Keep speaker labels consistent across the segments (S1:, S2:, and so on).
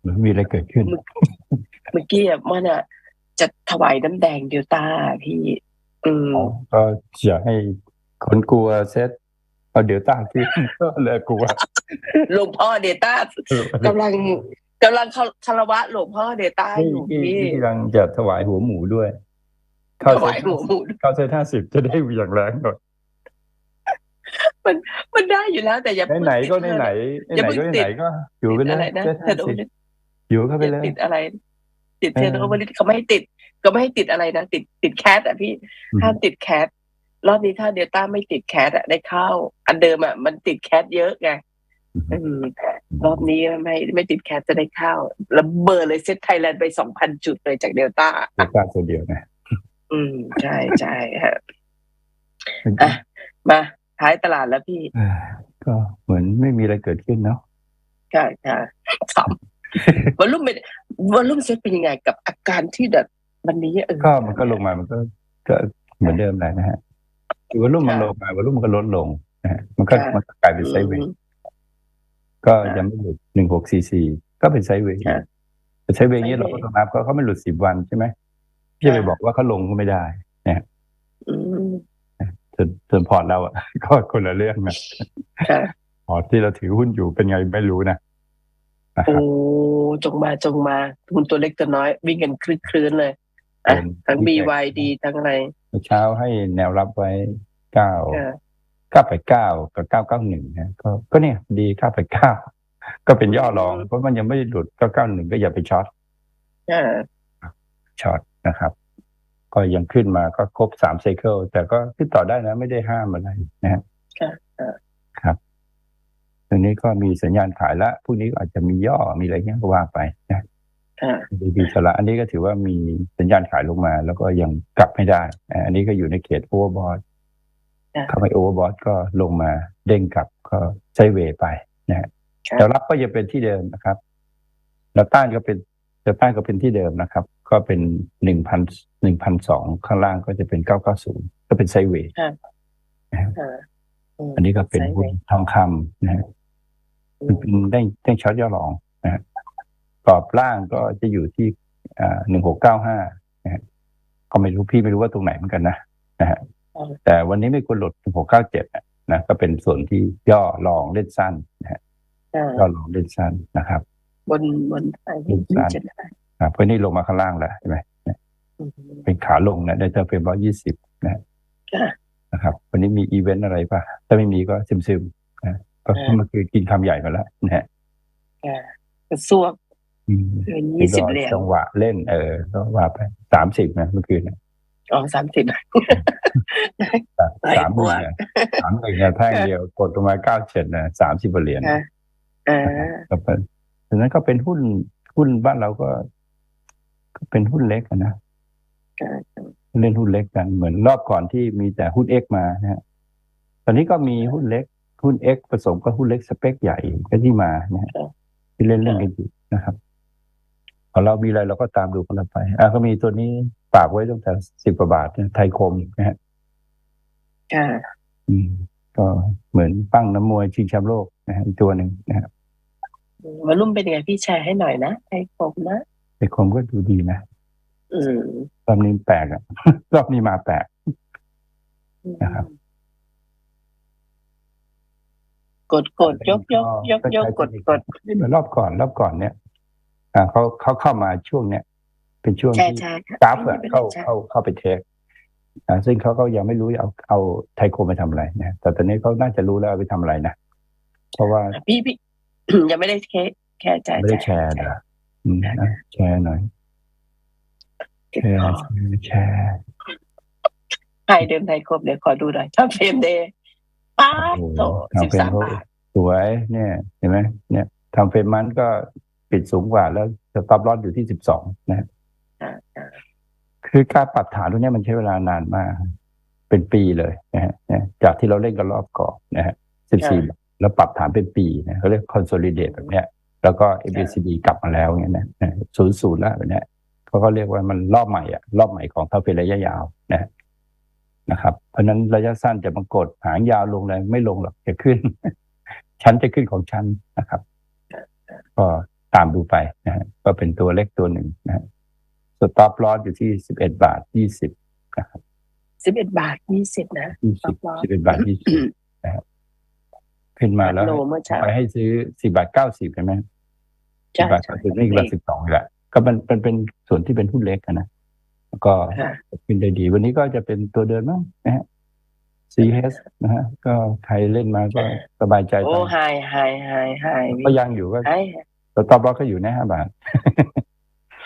S1: เหมือนมีอะไรเกิดขึ้น
S2: เมื่อกี้อะมันอะจะถวายน้ำแดงเดลต้าพี่ อืม
S1: ก็อยากให้คนกลัวเซตเอาเดลต้าขึ้นก็เลยกลัว
S2: หลวงพ่อเดลต้ากำลังกำลังคารวะหลวงพ่อเดลต้า
S1: นี่
S2: อยู่
S1: นี่
S2: พี่
S1: นี่กำลังจะถวายหัวหมูด้วย
S2: ถวายหัวหมู
S1: เข้าเซตห้าสิบจะได้เหวี่ยงแรงหน่อย
S2: มันได้อยู่แล้วแต่อย่า
S1: ไหนๆก็ไหนไหน
S2: อย่า
S1: ไหน
S2: เพิ่
S1: ๆ
S2: ง
S1: ก็
S2: ติด
S1: ไหนๆก็อยู่ไปเล
S2: อะไร
S1: ย
S2: นะ
S1: เซต
S2: เท
S1: ห้า
S2: อร์โน
S1: สิบ อยู่เข้าไปเลย
S2: ติดอะไร ติด
S1: เออ
S2: เทอร์โนเวอร์เขาไม่ให้ติด ก็ไม่ให้ติดอะไรนะติดติดแคทอะพี่
S1: อืม
S2: ห้ามติดแคทรอบนี้ถ้าเดลต้าไม่ติดแคทอะได้เข้า อันเดิมอะมันติดแคทเยอะไงอืมรอบนี้ไม่ไม่ติดแคทจะได้เข้าระเบิดเลยเซตไทยแลนด์ไปสองพันจุดเลยจากเดลต้า
S1: เดลต้าตัวเดียวนะ
S2: อืมใช่ใช่ฮะอะมาท้ายตลาดแล้วพี่
S1: เอ่อก็เหมือนไม่มีอะไรเกิดขึ้นเนาะ
S2: ใช่ใช่สาม วอลลุ่มเป็นวอลลุ่มเซ็ตเป็นยังไงกับอาการที่แบบวันนี้เออ
S1: ก็มันก็ลงมามันก็ก็เหมือนเดิมแหละนะฮะคือวอลุ่มมันลงมาวอลุ่มมันก็ลดลงนะฮะมันก็มันก็กลายเป็นไซด์เวย์ก็ยังไม่หลุดหนึ่งหกซีซีก็เป็นไซด์เวย์แต่ไซด์เวย์นี้เราก็ต้องนับก็เขาไม่หลุดสิบวันใช่ไหมพี่จะไปบอกว่าเขาลงก็ไม่ได้
S2: อืม
S1: ส่วนส่วนพอร์ตเราอะก็คนละเรื่องนะ
S2: ค่ะ
S1: พอร์ตที่เราถือหุ้นอยู่เป็นไงไม่รู้นะ นะค
S2: โอ้
S1: รับ
S2: จงมาจงมาทุนตัวเล็กตัวน้อย วิ่งกันคลึกคลื้นเลยอะ
S1: เป็น
S2: ทั้ง BYD ทั้งอะไร
S1: เมื่อเช้าให้แนวรับไว้เก้า
S2: ค่ะ
S1: เก้าไปเก้ากับเก้าเก้าหนึ่งนะก็ก็เนี่ยดีเก้าไปเก้าก็เป็นย่อรอง เพราะมันยังไม่ได้หลุดเก้าเก้าหนึ่งก็อย่าไปช็อต
S2: ค่ะ
S1: ช็อตนะครับ ก็ยังขึ้นมาก็ครบสามไซเคิลแต่ก็ขึ้นต่อได้นะ ไม่ได้ห้ามอะไรนะฮะ
S2: ค่ะค่ะ
S1: ครับ ตรงนี้ก็มีสัญญาณขายละพรุ่งนี้ก็อาจจะมีย่อมีอะไรเงี้ยก็ว่าไปนะ
S2: ค่ะ
S1: ดีดีสละอันนี้ก็ถือว่ามีสัญญาณขายลงมา แล้วก็ยังกลับไม่ได้นะอันนี้ก็อยู่ในเขตโอเวอร์บอท
S2: ค่ะ
S1: ถ้าไม่โอเวอร์บอทก็ลงมาเด้งกลับก็ไซด์เวย์ไปนะฮะ
S2: ค่ะ
S1: แนวรับก็ยังเป็นที่เดิมนะครับแนวต้านก็เป็นแนวต้านก็เป็นที่เดิมนะครับ ก็เป็นหนึ่งพันหนึ่งพันสองข้างล่างก็จะเป็นเก้าเก้าศูนย์ก็เป็นไซด์เวย์
S2: ค่ะ
S1: อันนี้ก็เป็นหุ้นทองคำนะฮะ
S2: อื
S1: มัน
S2: ม
S1: เป็นได้ได้ช็อตย่อรองนะฮะกรอบล่างก็จะอยู่ที่อ่าหนึ่งหกเก้าห้านะฮะก็ไม่รู้พี่ไม่รู้ว่าตรงไหนเหมือนกันนะนะฮะแต่วันนี้ไม่ควรหลุดหนึ่งหกเก้าเจ็ดนะก็เป็นส่วนที่ย่อรองเล่นสั้นนะฮะ
S2: ค่ะ
S1: ย่อรองเล่นสั้นนะครับ
S2: บนบนไอ้
S1: บนศาล
S2: จะได้
S1: ครับเพราะนี่ลงมาข้างล่างแล้วใช่ไหม
S2: อืม
S1: เป็นขาลงนะได้เท่าเป็นร้อยยี่สิบนะฮะ
S2: ค่ะ
S1: นะครับ วันนี้มีอีเวนต์อะไรป่ะ ถ้าไม่มีก็ซึมๆนะ ก็
S2: อ่า
S1: เมื่อคืนกินคำใหญ่มาแล้วนะฮะ
S2: ค่ะกระซวก
S1: อืม
S2: เกินยี่สิบเหรียญ
S1: จังหวะเล่น เออก็ว่าไปสามสิบนะเมื่อคืนนะ
S2: อ๋อสามสิบไหน
S1: สามห
S2: บั
S1: นึ่
S2: ว
S1: งเนี่ยสามหนึ่งเนี่ยแท่งเดียวกดลงมาเก้าเจ็ดนะสามสิบเหรียญ
S2: ค่ะอ่า
S1: ก็เป็นฉะนั้นก็เป็นหุ้นหุ้นบ้านเราก็ ก็เป็นหุ้นเล็กอะนะ
S2: ค่ะ
S1: เล่นหุ้นเล็กกันเหมือนรอบก่อนที่มีแต่หุ้นเอ็กมานะฮะตอนนี้ก็มีหุ้นเล็ก หุ้นเอ็กผสมกับหุ้นเล็กสเปคใหญ่ก็ที่มานะฮะที่เล่นเล่นกันอยู่นะครับของเรามีอะไรเราก็ตามดูกันไปอะก็มีตัวนี้ฝากไว้ตั้งแต่สิบกว่าบาทนะไทยคมนะฮะ
S2: ค่ะ
S1: อืม ก็เหมือนปั้งน้ำมวยชิงแชมป์โลกนะฮะอีกตัวหนึ่งนะฮะ
S2: วอลลุ่มเป็นยังไงพี่แชร์ให้หน่อยนะไอ้ผมนะ
S1: ไทยคมก็ดูดีนะ
S2: อืม
S1: รอบนี้แปลกอะรอบนี้มาแปลกนะครับ
S2: กดกดยกยกยกยกกดกด
S1: นี่เหมือนรอบก่อนรอบก่อนเนี่ยอ่าเขาเขาเข้ามาช่วงเนี้ยเป็นช่วง
S2: ใช่
S1: ที่
S2: ใช่ค่ะ
S1: กราฟอะเข้า
S2: ใช่
S1: เข้าเข้าไปเทคอ่าซึ่งเขาก็ยังไม่รู้เอาเอาไทยโคมไปทำอะไรนะแต่ตอนนี้เขาน่าจะรู้แล้วเอาไปทำอะไรนะเพราะว่า
S2: พี่พี่ยังไม่ได้แค่แค่จ่าย
S1: ไม่ได้แชร์นะอืมนะแชร์หน่อย
S2: เก็บ
S1: แชร์
S2: ของ
S1: แชร์
S2: ไทยเดิมไทยครบเดี๋ยวขอดูหน่อยถ้าเฟรมเดย์ ป้าดโต
S1: ทำ
S2: สิบ
S1: เป็น
S2: สาม
S1: เขา
S2: บาท
S1: สวยเนี่ย เห็นไหมเนี่ยทำเฟรมมันก็ปิดสูงกว่าแล้วสต็อปลอสอยู่ที่สิบสองนะ
S2: อ่าอ่า
S1: คือการปรับฐานตรงเนี้ยมันใช้เวลานานมาก เป็นปีเลยนะฮะเนี่ยจากที่เราเล่นกันรอบก่อนนะฮะสิบสี่แล้วปรับฐานเป็นปีนะเขาเรียก consolidate แบบเนี้ย แล้วก็ ABCD กลับมาแล้วเงี้ยนะศูนย์ศูนย์แล้วแบบเนี้ยเขาก็เรียกว่ามันรอบใหม่อะรอบใหม่ของเท่าเป็นระยะยาวนะ นะครับ เพราะฉะนั้นระยะสั้นจะมากดหางยาวลงเลยไม่ลงหรอกจะขึ้น ชั้นจะขึ้นของชั้นนะครับ ก็ตามดูไปนะฮะก็เป็นตัวเล็กตัวหนึ่งนะฮะสต็อปลอสอยู่ที่สิบเอ็ดบาทยี่สิบนะครับ
S2: สิบเอ็ดบาทยี่สิบนะ
S1: ยี่สิบ
S2: Stop loss
S1: สิบเอ็ดบาทยี่สิบนะครับขึ้นมาแล้ว
S2: โลเมื่อเช้า
S1: ไปให้ซื้อสี่บาทเก้าสิบใช่ไหม
S2: ใช่
S1: สิบบาท
S2: ใช่
S1: เก้าสิบนี่อีกบาทสิบสองแหละก็มันเป็นเป็นส่วนที่เป็นหุ้นเล็กอะนะแล้ว ก็
S2: ค่ะ
S1: ขึ้นได้ดี วันนี้ก็จะเป็นตัวเดินมั้งนะฮะ CS นะฮะ ก็ใครเล่นมาก็สบายใจ
S2: โอ้
S1: ไป
S2: ไฮไฮไฮไฮ
S1: ก็ยังอยู่ก็
S2: ไฮ
S1: ตัวตอบล็อกก็อยู่ในห้าบาท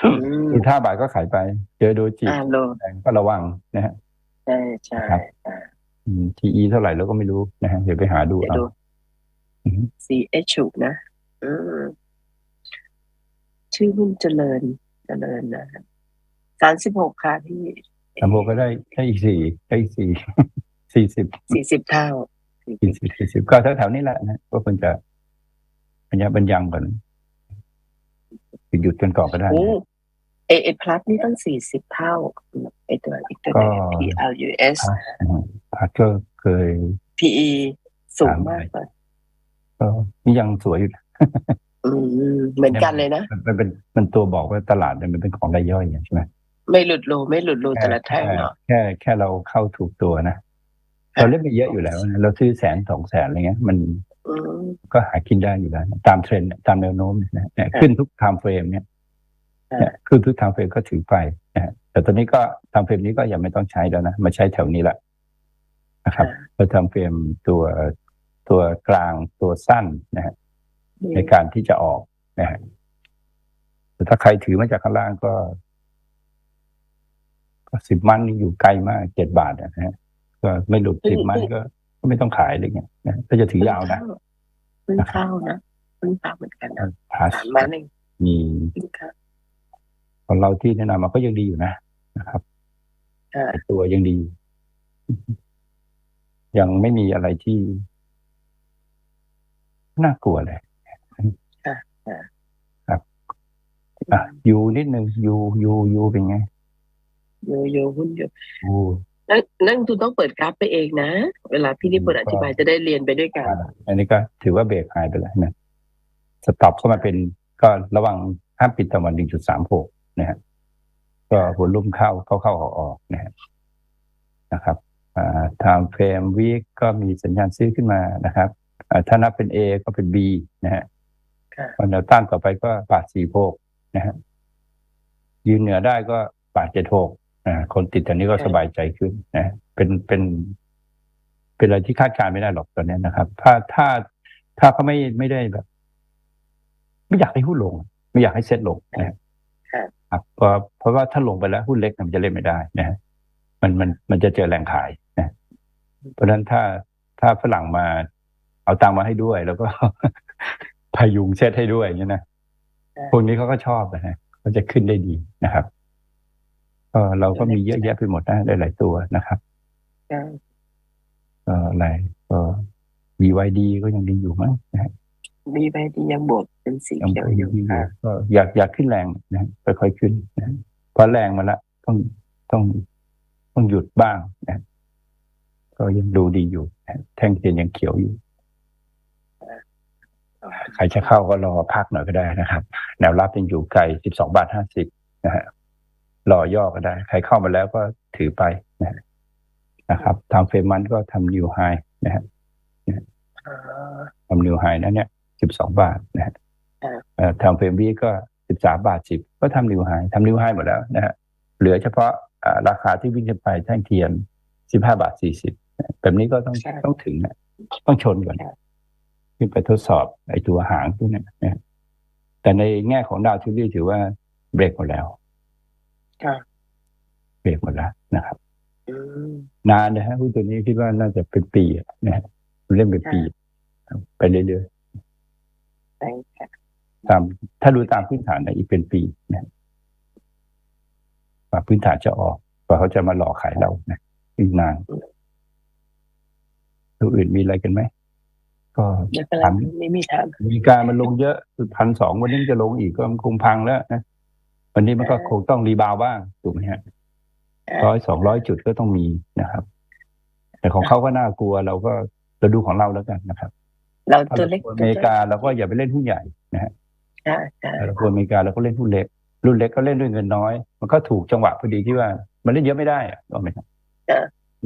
S2: อืม
S1: อีกห้าบาทก็ขายไป เจอโดจิ
S2: อ่าโล
S1: แดงก็ระวังนะฮะ
S2: ใช่ใช่
S1: ครับอืม TE เท่าไหร่เราก็ไม่รู้นะฮะเดี๋ยวไปหาดู
S2: เดี๋ยว
S1: เอา
S2: ดู
S1: อืม
S2: CH นะอืมชื่อหุ้นเจริญเจริญนะ สามสิบหกค่ะพี่
S1: สามโบก็ได้ได้อีกสี่ได้อีกสี่สี่สิบ
S2: สี่สิบเท่า
S1: สี่สิบสี่สิบก็แถวๆนี้แหละนะก็ควรจะปัญญาบรรยังก่อนหยุดกันก่อนก็ได้
S2: โอ้
S1: นะ
S2: เอเอพลัสนี่ต้องสี่สิบเท่าไอตัวอีกตัวหนึง
S1: ก็
S2: PLUS
S1: อืมพัดก็เคย
S2: PE สูงมากเลย
S1: ก็นี่ยังสวยอยู่นะ
S2: อืมเหมือนกันเลยนะ
S1: มันมันเป็นมันตัวบอกว่าตลาดเนี่ยมันเป็นของรายย่อยอย่างใช่ไหม
S2: ไม่หลุดโลไม่หลุดโลแต่ละแท่ง
S1: แค่
S2: เนาะ
S1: แค่แค่เราเข้าถูกตัวนะเราเล่นไปเยอะอยู่แล้วนะเราซื้อแสนสองแสนอะไรเงี้ย มัน
S2: อืม
S1: ก็หากินได้อยู่แล้วนะตามเทรนด์ตามแนวโน้มนะเนี่ยขึ้นทุกไทม์เฟรมเนี่ย
S2: ค่ะ
S1: เนี่ยขึ้นทุกไทม์เฟรมก็ถือไปนะฮะแต่ตอนนี้ก็ไทม์เฟรมนี้ก็ยังไม่ต้องใช้แล้วนะมาใช้แถวนี้แหละนะครับเพราะไทม์เฟรมตัวตัวกลางตัวสั้นนะฮะในการที่จะออกนะฮะแต่ถ้าใครถือมาจากข้างล่างก็ก็ สิบมันนี่อยู่ไกลมากเจ็ดบาทอะนะฮะก็ไม่หลุดสิบมันก็ก็ไม่ต้องขายอะไรเงี้ยนะถ้าจะถือยาวนะ
S2: เพิ่งเข้านะเพิ่งเข้าเหมือนกันนะ
S1: พาส
S2: สามมันเอง
S1: มี
S2: เพิ่งเข้า
S1: ของเราที่แนะนำมาก็ยังดีอยู่นะนะครับ
S2: ค่ะ
S1: ตัวยังดี ยังไม่มีอะไรที่ น่ากลัวเลยครับอะยูนิดนึงยูยูยูเป็นไง
S2: โยโยหุ้นโย
S1: ยู
S2: นั่นนั่นคุณต้องเปิดกราฟไปเองนะ เวลาพี่นิพนธ์อธิบายจะได้เรียนไปด้วยกัน
S1: อันนี้ก็ถือว่าเบรกหายไปแล้วนะสต็อปก็มาเป็นก็ระวังห้ามปิดต่ำกว่า1.36นะฮะก็วอลุ่มเข้าเข้าเข้าออกออกนะฮะนะครับอ่า time frame week ก็มีสัญญาณซื้อขึ้นมานะครับอ่าถ้านับเป็น A ก็เป็น B นะฮะ
S2: ค่ะ
S1: วันแนวต้านต่อไปก็บาทสี่โพกนะฮะยืนเหนือได้ก็บาทเจ็ดโพกอ่า คนติดตอนนี้ก็สบายใจขึ้นนะเป็นเป็น เป็นอะไรที่คาดการณ์ไม่ได้หรอกตอนนี้นะครับ ถ้าถ้าถ้าเขาไม่ไม่ได้แบบ ไม่อยากให้หุ้นลง ไม่อยากให้เซ็ตลงนะฮะ
S2: ค่ะ
S1: ครับเพราะเพราะว่าถ้าลงไปแล้วหุ้นเล็กมันจะเล่นไม่ได้นะฮะมันมันมันจะเจอแรงขายนะเพราะฉะนั้นถ้าถ้าฝรั่งมา เอาตังค์มาให้ด้วย แล้วก็พยุงเซ็ตให้ด้วยอย่างนี้ยนะพวกนี้เขาก็ชอบนะฮะเขาจะขึ้นได้ดีนะครับ ก็เราก็มีเยอะแยะไปหมดนะหลาย ๆ ตัวนะครับ
S2: ค่ะ
S1: ก็อะไรก็ BYD ก็ยังดีอยู่มั้งนะฮะ
S2: มีใบที่ยังบวกเป็นสี
S1: ยัง
S2: เขียว
S1: คง
S2: อยู่
S1: ดีอยู่
S2: ค่ะ
S1: ก็อยากอยากขึ้นแรงนะฮะค่อยๆขึ้นนะฮะเพราะแรงมาละต้องต้องต้องหยุดบ้างนะก็ยังดูดีอยู่นะแท่งเทียนยังเขียวอยู่ ใครจะเข้าก็รอพักหน่อยก็ได้นะครับ แนวรับยังอยู่ไกล12บาท50นะฮะ รอย่อก็ได้ ใครเข้ามาแล้วก็ถือไปนะฮะนะครับทางเฟรมมันก็ทำนิวไฮนะฮะ
S2: อ่า
S1: ทำนิวไฮนั้นเนี่ย12บาทนะฮะ
S2: อ่า
S1: เอ่อทางเฟรมวีก็13บาท10ก็ทำนิวไฮทำนิวไฮหมดแล้วนะฮะเหลือเฉพาะอ่าราคาที่วิ่งขึ้นไปแท่งเทียน15บาท40นะแบบนี้ก็ต้องต้องถึงนะต้องชนก่อนขึ้นไปทดสอบไอ้ตัวหางพวกเนี้ยนะแต่ในแง่ของดาวทิวลี่ถือว่าเบรกหมดแล้ว
S2: ค่ะ
S1: เบรกหมดแล้วนะครับ
S2: อืม
S1: นานนะฮะหุ้นตัวนี้คิดว่าน่าจะเป็นปีอะนะฮะเล่นเป็นปี ไปเรื่อย
S2: ใช่ค่ะ
S1: ๆตาม ถ้าดูตามพื้นฐานนะอีกเป็นปีนะฮะกว่าพื้นฐานจะออกกว่าเขาจะมาหลอกขายเรานะอีกนานตัวอื่นมีอะไรกันไหมก็
S2: ไม่เป็นไร
S1: ถาม
S2: ไม่มีทาง
S1: มีการมันลงเยอะพันสองวันนี้มันจะลงอีกก็มันคงพังแล้วนะ วันนี้มันก็คงต้องรีบาวด์บ้างถูกไหมฮะร้อยสองร้อยจุดก็ต้องมีนะครับ แต่ของเขาก็น่ากลัวเราก็เราดูของเราแล้วกันนะครับ
S2: เรา
S1: ถ้า
S2: ตัว
S1: เรา
S2: เล็ก
S1: อเมริกาเราก็อย่าไปเล่นหุ้นใหญ่นะฮะ
S2: ใช่ใช่
S1: เราคนอเมริกาเราก็เล่นหุ้นเล็กรุ่นเล็กก็เล่นด้วยเงินน้อย มันก็ถูกจังหวะพอดีที่ว่า มันเล่นเยอะไม่ได้อะก็ไม่ครับ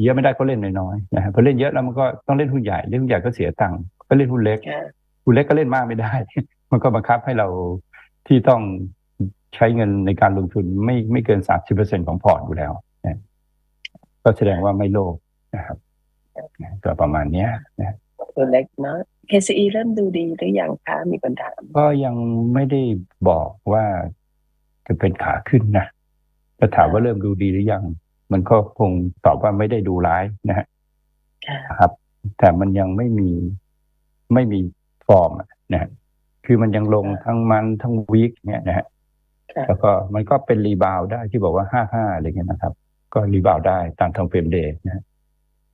S1: เยอะไม่ได้ก็เล่นน้อยๆนะฮะพอเล่นเยอะแล้วมันก็ต้องเล่นหุ้นใหญ่เล่นหุ้นใหญ่ก็เสียตังค์ก็เล่นหุ้นเล็ก
S2: ใช่
S1: หุ้นเล็กก็เล่นมากไม่ได้ มันก็บังคับให้เราที่ต้อง ใช้เงินในการลงทุนไม่ไม่เกินสามสิบเปอร์เซ็นของพอร์ตอยู่แล้วนะก็แสดงว่าไม่โลภนะครับก็ประมาณเนี้ยนะ
S2: ตัวเล็กเนาะ KCE เริ่มดูดีหรือยังคะมีปัญหา
S1: ก็ยังไม่ได้บอกว่าจะเป็นขาขึ้นนะแต่ถามว่าเริ่มดูดีหรือยัง มันก็คงตอบว่าไม่ได้ดูร้ายนะฮะ
S2: ค่ะ
S1: ครับ แต่มันยังไม่มีไม่มีฟอร์มอะนะฮะคือมันยังลงทั้งมันทั้งวีคเนี่ยนะฮะ
S2: ค่ะ
S1: แล้วก็มันก็เป็นรีบาวด์ได้ที่บอกว่าห้าห้าอะไรเงี้ยนะครับ ก็รีบาวด์ได้ตามทางเฟรมเดย์นะฮะ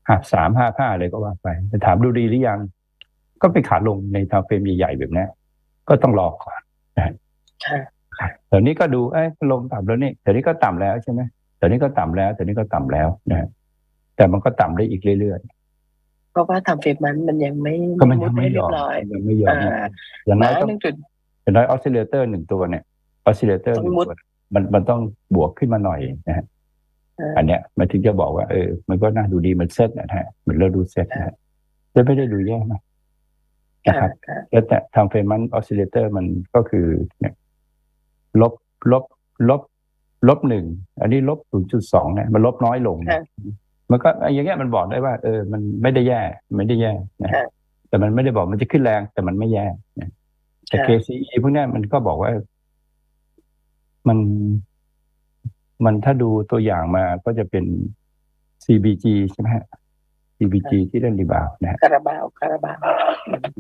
S1: ห้าสามห้าห้าอะไรก็ว่าไปแต่ถามดูดีหรือยัง ก็ไปขาลงในทางเฟรมใหญ่ๆแบบเนี้ยก็ต้องรอก่อน
S2: ค่ะ
S1: เดี๋ยวนี้ก็ดูเอ้ยลงต่ำแล้วนี่เดี๋ยวนี้ก็ต่ำแล้วใช่ไหมเดี๋ยวนี้ก็ต่ำแล้วเดี๋ยวนี้ก็ต่ำแล้วนะฮะแต่มันก็ต่ำได้อีกเรื่อย
S2: เพราะว่าทำเฟรมมันมันยังไม่
S1: ๆก็มันยังไม่
S2: ให้
S1: ย
S2: เรีย
S1: อม
S2: บร้อย
S1: ยังไม่ยอม
S2: อ่า
S1: อย่างน้
S2: นะ
S1: อยต้อง
S2: หนึ่งจุด
S1: อย่างน้อยออสซิเลเตอร์หนึ่งตัวเนี่ย ออสซิเลเตอร์หนึ่ง
S2: ต้องมุด
S1: ตัวมันมันต้องบวกขึ้นมาหน่อยนะฮะ
S2: อ่า
S1: อันเนี้ยมันถึงจะบอกว่าเออ มันก็น่าดูดีเหมันเซ็ตนะฮะเหมือนเราดูเซ็ตนะฮะแต่ไม่ได้ดูแย่นะนะค
S2: ค่ะ
S1: รับ
S2: ค่ะ
S1: แล้วแต่ทางเฟรมันออสซิเลเตอร์มันก็คือเนี่ยลบลบลบลบหนึ่งอันนี้ลบศูนย์จุดสองเนี่ยมันลบน้อยลง
S2: ค่ะ
S1: มันก็อย่างเงี้ยมันบอกได้ว่า เออ มันไม่ได้แย่ ไม่ได้แย่นะ
S2: ค่ะ
S1: แต่มันไม่ได้บอกมันจะขึ้นแรง แต่มันไม่แย่นะแต่
S2: ค่ะ
S1: KCE พวกเนี้ยมันก็บอกว่า มันมันถ้าดูตัวอย่างมาก็จะเป็น CBG ใช่ไหมฮะ CBG ที่เล่นรีบาวด์นะฮะ
S2: คาราบาวคาราบาว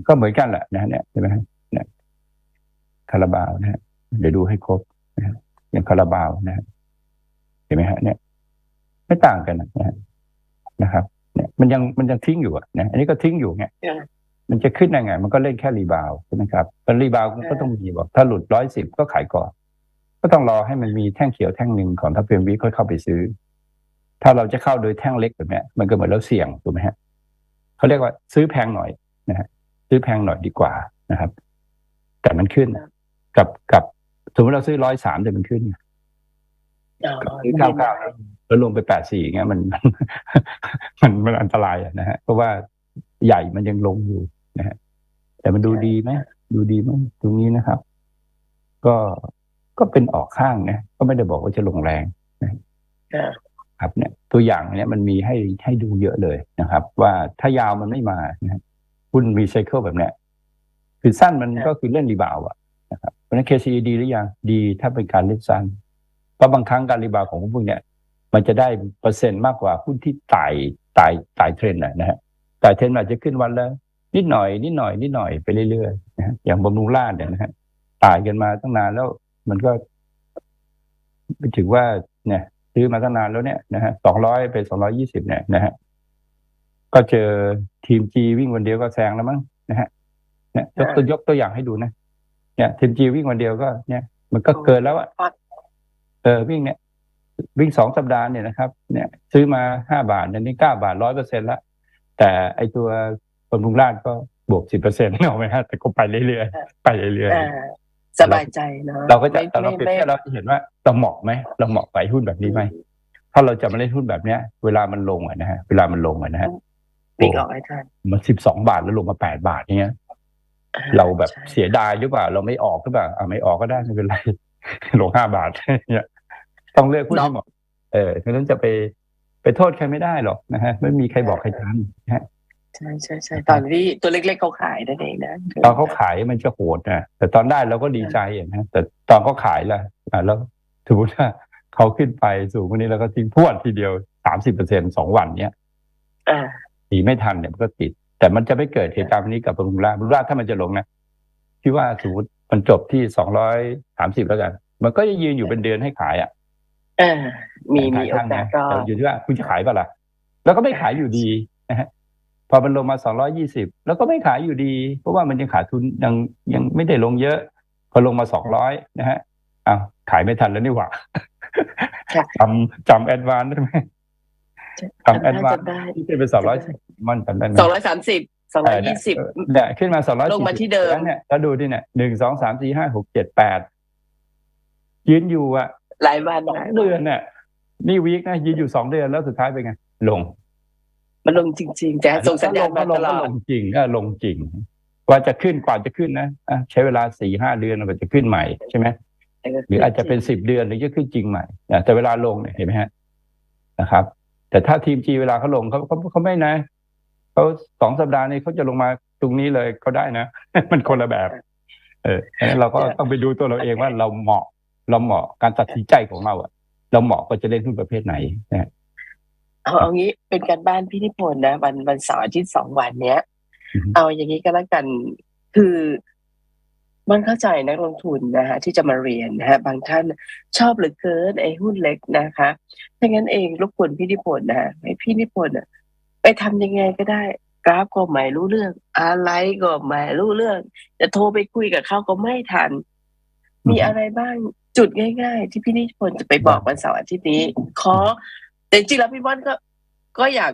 S1: ก็เหมือนกันแหละนะฮะเนี่ยใช่ไหมฮะเนี่ยคาราบาวนะฮะเดี๋ยวดูให้ครบนะฮะอย่างคาราบาวนะฮะเห็นไหมฮะ เนี่ย ไม่ต่างกันนะฮะนะครับ เนี่ย มันยังมันยังทิ้งอยู่อะนะอันนี้ก็ทิ้งอยู่ไง
S2: ค่ะ
S1: มันจะขึ้นยังไง มันก็เล่นแค่รีบาวด์ใช่ไหมครับแล้วรีบาวด์มันก็ต้องมีบอกถ้าหลุดร้อยสิบก็ขายก่อน ก็ต้องรอให้มันมีแท่งเขียวแท่งหนึ่งก่อนถ้าเป็นวิค่อยเข้าไปซื้อ ถ้าเราจะเข้าโดยแท่งเล็กแบบเนี้ยมันก็เหมือนเราเสี่ยงถูกไหมฮะเขาเรียกว่าซื้อแพงหน่อยนะฮะซื้อแพงหน่อยดีกว่านะครับ แต่มันขึ้นกับกับสมมติเราซื้อร้อยสามแต่มันขึ้น
S2: อ๋อ
S1: ซื้อเก้าเก้าแล้วลงไปแปดสี่เงี้ยมันมันมันอันตรายอะนะฮะเพราะว่าใหญ่มันยังลงอยู่นะฮะแต่มันดูดีไหมดูดีไหมตรงนี้นะครับ ก็ ก็เป็นออกข้างนะก็ไม่ได้บอกว่าจะลงแรง
S2: ค่ะ
S1: ครับเนี่ยตัวอย่างเนี้ยมันมีให้ให้ดูเยอะเลยนะครับ ว่าถ้ายาวมันไม่มานะหุ้นรีไซเคิลแบบเนี้ยคือสั้นมันก็คือเล่นรีบาวด์อะนะครับเพราะฉะนั้น KCE ดีหรือยังดีถ้าเป็นการเล่นสั้นเพราะบางครั้งการรีบาวด์ของพวกเนี้ยมันจะได้เปอร์เซ็นต์มากกว่าหุ้นที่ไต่ไต่ไต่เทรนด์นะนะฮะไต่เทรนด์อาจจะขึ้นวันละนิดหน่อยนิดหน่อยนิดหน่อยไปเรื่อยๆนะฮะอย่างบำรุงราชเนี่ยนะฮะไต่กันมาตั้งนานแล้ว มันก็ไปถึงว่าเนี่ยซื้อมาตั้งนานแล้วเนี่ยนะฮะสองร้อยไปสองร้อยี่สิบเนี่ยนะฮะก็เจอทีมจีวิ่งวันเดียวก็แซงแล้วมั้งนะฮะเนี่ยยกตัวยกตัวอย่างให้ดูนะเนี่ยทีมจีวิ่งวันเดียวก็ เนี่ย มันก็เกินแล้วอะเออวิ่งเนี่ย วิ่งสองสัปดาห์เนี่ยนะครับ เนี่ย ซื้อมาห้าบาทเนี่ยนี่เก้าบาทร้อยเปอร์เซ็นต์ละแต่ไอตัวบำรุงราชก็บวกสิบเปอร์เซ็นต์เอาไหมฮะแต่ก็ไปเรื่อยๆไปเรื่อย
S2: อ่า สบายใจเนาะ
S1: ๆเราก็จะ
S2: ไม่
S1: แต่เราเปรียบ
S2: ไม่
S1: เทียบเราจะเห็นว่าเราเหมาะไหมเราเหมาะกับไอ้หุ้นแบบนี้ไหมถ้าเราจะมาเล่นหุ้นแบบเนี้ย เวลามันลงอะนะฮะเวลามันลงอะนะฮะ
S2: วิ่งออกให้ทัน
S1: มันสิบสองบาทแล้วลงมาแปดบาทเนี้ย
S2: อ่
S1: เราแบบ
S2: ใช่
S1: เสียดายหรือเปล่า เราไม่ออกหรือเปล่าอ่าไม่ออกก็ได้ไม่เป็นไรลงห้าบาทเนี่ยต้องเลือกหุ้นให้เหมาะเออฉะนั้นจะไปไปโทษใครไม่ได้หรอกนะฮะไม่มีใครบอกใครทันนะฮะ
S2: ใช่ใช่ใช่ตอนที่ตัวเล็กๆเขาขายนั่นเองนะ
S1: ตอนเขาขายมันจะโหดนะแต่ตอนได้เราก็ดีใจอะนะแต่ตอนเขาขายล่ะอะแล้วถือว่าเขาขึ้นไปสูงกว่านี้แล้วก็ทิ้งพรวดทีเดียวสามสิบเปอร์เซ็นสองวันเนี้ย
S2: อ่า
S1: หนีไม่ทันเนี่ยมันก็ติด แต่มันจะไม่เกิดเหตุการณ์แบบนี้กับบำรุงราชบำรุงราชถ้ามันจะลงนะที่ว่าสมมติมันจบที่สองร้อยสามสิบแล้วกัน มันก็จะยืนอยู่เป็นเดือนให้ขายอะ
S2: อ่ามี
S1: ขา
S2: มี
S1: ย
S2: โอ
S1: ข้าง
S2: กา
S1: นะ
S2: สรอ
S1: แต่อยู่ที่ว่าคุณจะขายเปล่าล่ะแล้วก็ไม่ขายอยู่ดีนะฮะ พอมันลงมาสองร้อยี่สิบแล้วก็ไม่ขายอยู่ดี เพราะว่ามันยังขาดทุนยังยังไม่ได้ลงเยอะ พอลงมาสองร้อยนะฮะอ้าวขายไม่ทันแล้วนี่หว่าจำจำแอดวานได้ไหมจำแอดวาน
S2: จำได้
S1: ที่เป็นสองร้อยมันจำได้ไหม
S2: สองร้อยสามสิบสองร้อยยี่สิบ
S1: เนี่ยขึ้นมาสองร้อย
S2: ลงมาที่เดิม
S1: เนี่ยแล้วดูดิเนี่ยหนึ่งสองสามสี่ห้าหกเจ็ดแปดยืนอยู่อะ
S2: หลายวัน
S1: สอง
S2: หลาย
S1: เดือนเนี่ยนี่วีคนะยืนอยู่สองเดือนแล้วสุดท้ายเป็นไง ลง
S2: มันลงจริง ๆแต่ส่งสัญญาณมา
S1: ล
S2: ต
S1: ง
S2: ล
S1: ก็
S2: อ
S1: ล
S2: ด
S1: งจริงก็ลงจริงกว่าจะขึ้นกว่าจะขึ้นนะอะใช้เวลาสี่ห้าเดือนกว่าจะขึ้นใหม่ใช่ไหมหรืออาจจะเป็นสิบเดือนหรือจะขึ้นจริงใหม่นะแต่เวลาลงเนี่ยเห็นไหมฮะนะครับ แต่ถ้าทีมจีเวลาเขาลงเขาเขาเขาไม่นะเขาสองสัปดาห์นี้เขาจะลงมาตรงนี้เลยเขาได้นะ มันคนละแบบ เออฉะนั้นเราก็ต้องไปดูตัวเราเองว่าเราเหมาะ เราเหมาะการตัดสินใจของเราอะเราเหมาะก็จะเล่นหุ้นประเภทไหนนะ
S2: เอาเอางี้เป็นการบ้านพี่นิพนธ์นะวันวันเสาร์อาทิตย์สองวันเนี้ย
S1: อือฮึ
S2: เอาอย่างนี้ก็แล้วกันคือมันเข้าใจนักลงทุนนะฮะที่จะมาเรียนนะฮะบางท่านชอบเหลือเกินไอ้หุ้นเล็กนะคะถ้างั้นเองรบกวนพี่นิพนธ์นะฮะให้พี่นิพนธ์อะไปทำยังไงก็ได้ กราฟก็ไม่รู้เรื่อง อะไรก็ไม่รู้เรื่องจะโทรไปคุยกับเขาก็ไม่ทัน มีอะไรบ้างจุดง่าย ๆ ที่พี่นิพนธ์จะไปบอกวันเสาร์อาทิตย์นี้ ขอ แต่จริงๆแล้วพี่ม่อนก็ ก็อยาก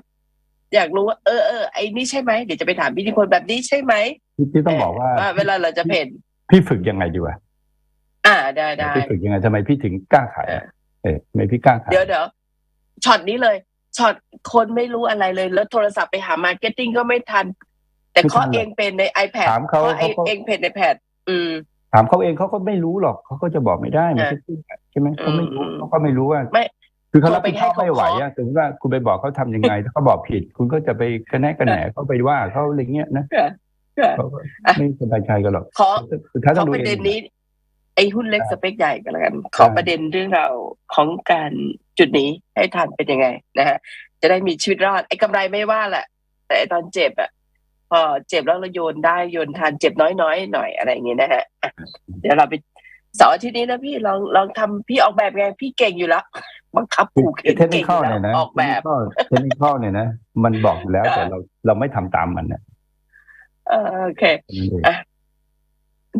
S2: อยากรู้ว่าเออเออไอ้นี่ใช่ไหมเดี๋ยวจะไปถามพี่นิพนธ์แบบนี้ใช่ไหม
S1: ที่ที่ต้องบอกว่า
S2: เวลาเราจะเพ่น
S1: พี่ฝึกยังไงดีวะ
S2: อ่าได้ได้
S1: พี่ฝึกยังไงทำไมพี่ถึงกล้าขาย
S2: เออ
S1: อะเออทำไมพี่กล้าขาย
S2: เดี๋ยวเดี๋ยวช็อตนี้เลยช็อตคนไม่รู้อะไรเลย แล้วโทรศัพท์ไปหามาร์เก็ตติ้งก็ไม่ทัน แต่เคาะเองเป็นใน iPad
S1: ถามเขา
S2: เคาะเอง
S1: เขาก็
S2: เองเป็นในแพดอืม
S1: ถามเขาเองเขาก็ไม่รู้หรอกเขาก็จะบอกไม่ได้มัน
S2: เออ
S1: ใช่ไหมเขาไม่รู้
S2: อืม
S1: เขาก็ไม่รู้ว่า
S2: ไม่
S1: คือเขารับผิดชอบ
S2: โทรไปให้เขา
S1: ไม่ไหวอะสมมติว่าคุณไปบอกเขาทำยังไง ถ้าเขาบอกผิด คุณก็จะไปกระแนะกระแหนเขาไปว่าเขาอะไรเงี้ยนะ
S2: ค่ะค่ะ
S1: เขาก็
S2: อะ
S1: ไม่สบายใจกันหรอก
S2: ขอ
S1: สุดท้าย
S2: ข
S1: ต้อ
S2: อง
S1: ดู
S2: ป
S1: เอ
S2: ระ
S1: ง
S2: เด็นนี้ ไอ้หุ้นเล็กสเปคใหญ่กันแล้วกัน ขอประเด็นเรื่องราวของการจุดนี้ให้ทันเป็นยังไงนะฮะจะได้มีชีวิตรอดไอ้กำไรไม่ว่าแหละ แต่ไอ้ตอนเจ็บอะพอเจ็บแล้วเราโยนได้โยนทานเจ็บน้อยๆหน่อยอะไรอย่างเงี้ยนะฮะอะเดี๋ยวเราไป เสาร์อาทิตย์นี้นะพี่ลองลองทำพี่ออกแบบไงพี่เก่งอยู่แล้วบังคับผูกเก่ง
S1: เทคนิ
S2: เก่ง
S1: ค
S2: อยู่
S1: เนี่ย
S2: แล้ว
S1: นะ
S2: ออกแบบ
S1: เทคนิคเนี่ยนะ มันบอกอยู่แล้วแต่เราเราไม่ทำตามมันเนี่ย
S2: เออโอเค
S1: นั่นเอง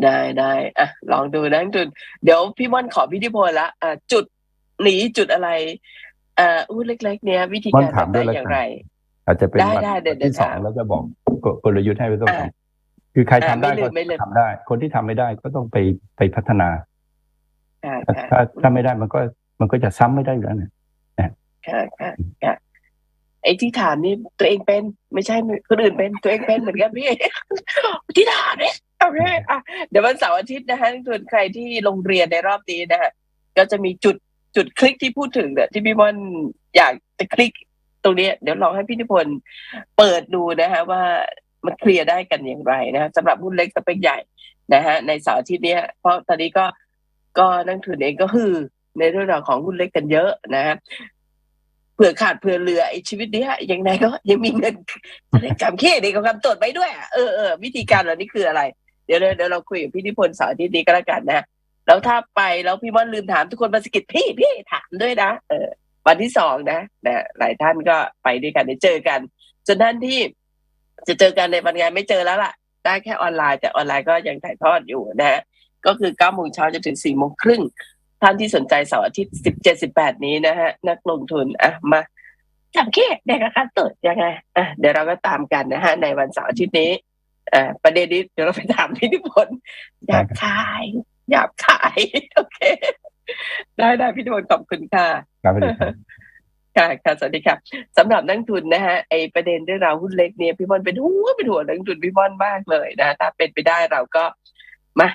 S2: ได้ได้อะลองดูนะจุด เดี๋ยวพี่ม่อนขอพิธีพลละอะจุดหนีจุดอะไรเอ่ออู้เล็ก ๆ เนี้ย วิธี
S1: ม่อน
S2: การ
S1: ถาม
S2: ทำ
S1: ด้ว
S2: ได้
S1: ยแล้ว
S2: อย่าง
S1: กัน
S2: ไร
S1: อาจจะเป็น
S2: ได้
S1: วัน
S2: ได้เดี๋ยว
S1: ที่สอง
S2: เดี๋ยว
S1: แล้วจะบอกกลกลยุทธ์ให้ไปต้อง
S2: อ่า
S1: ทำ คือใครทำ
S2: อ่า
S1: ได้
S2: ไม่ลื
S1: ก็
S2: มไม่ลืม
S1: ทำได้ คนที่ทำไม่ได้ก็ต้องไปไปพัฒนา
S2: ค่ะ
S1: ถ้า
S2: ค่ะ
S1: ถ้าถ้าไม่ได้มันก็มันก็จะซ้ำไม่ได้อยู่แล้วเนี่ย
S2: ค่ะค่ะค่ะไอ้ที่ถามนี่ตัวเองเป็น ไม่ใช่คนอื่นเป็นตัวเองเป็นเหมือนกันพี่ที่ถามเนี่ยโอเคอะเดี๋ยววันเสาร์อาทิตย์นะฮะส่วนใครที่ลงเรียนในรอบนี้นะฮะก็จะมีจุดจุดคลิกที่พูดถึงเนี่ยที่พี่ม่อนอยากจะคลิกตรงเนี้ยเดี๋ยวลองให้พี่นิพนธ์เปิดดูนะฮะว่า มันเคลียร์ได้กันอย่างไรนะสำหรับหุ้นเล็กสเปคใหญ่นะฮะในเสาร์อาทิตย์เนี้ยเพราะตอนนี้ก็ก็นักทุนเองก็คือในเรื่องราวของหุ้นเล็กกันเยอะนะฮะเผื่อขาดเผื่อเหลือไอ้ชีวิตเนี้ยยังไงก็ยังมีเงินจำแค่เด็กกับคำตรวจไว้ด้วยเออเออวิธีการเหล่านี้คืออะไร เดี๋ยวเดี๋ยวเราคุยกับพี่นิพนธ์เสาร์อาทิตย์นี้ก็แล้วกันนะแล้วถ้าไปแล้วพี่ม่อนลืมถามทุกคนมาสกิดพี่พี่ถามด้วยนะเออวันที่สองนะนะหลายท่านก็ไปด้วยกันได้เจอกันส่วนท่านที่ จะเจอกันในวันงานไม่เจอแล้วล่ะ ได้แค่ออนไลน์ แต่ออนไลน์ก็ยังถ่ายทอดอยู่นะฮะก็คือเก้าโมงเช้าจนถึงสี่โมงครึ่งท่านที่สนใจเสาร์อาทิตย์สิบเจ็ดสิบแปดนี้นะฮะ นักลงทุนอะมาจำแค่เด็กกับการตรวจยังไงอะเดี๋ยวเราก็ตามกันนะฮะในวันเสาร์อาทิตย์นี้อ่าประเด็นนี้เดี๋ยวเราไปถามพี่นิพนธ์อยากขายอยากขาย โอเค ได้ได้พี่นิพนธ์ขอบคุณค่ะ
S1: ครับครับ
S2: ค่ะค่ะสวัสดีค่ะสำหรับนักทุนนะฮะไอประเด็นเรื่องราวหุ้นเล็กเนี่ยพี่บอลเป็นหัวเป็นหัวนักทุนพี่บอลมากเลยนะถ้าเป็นไปได้เราก็มา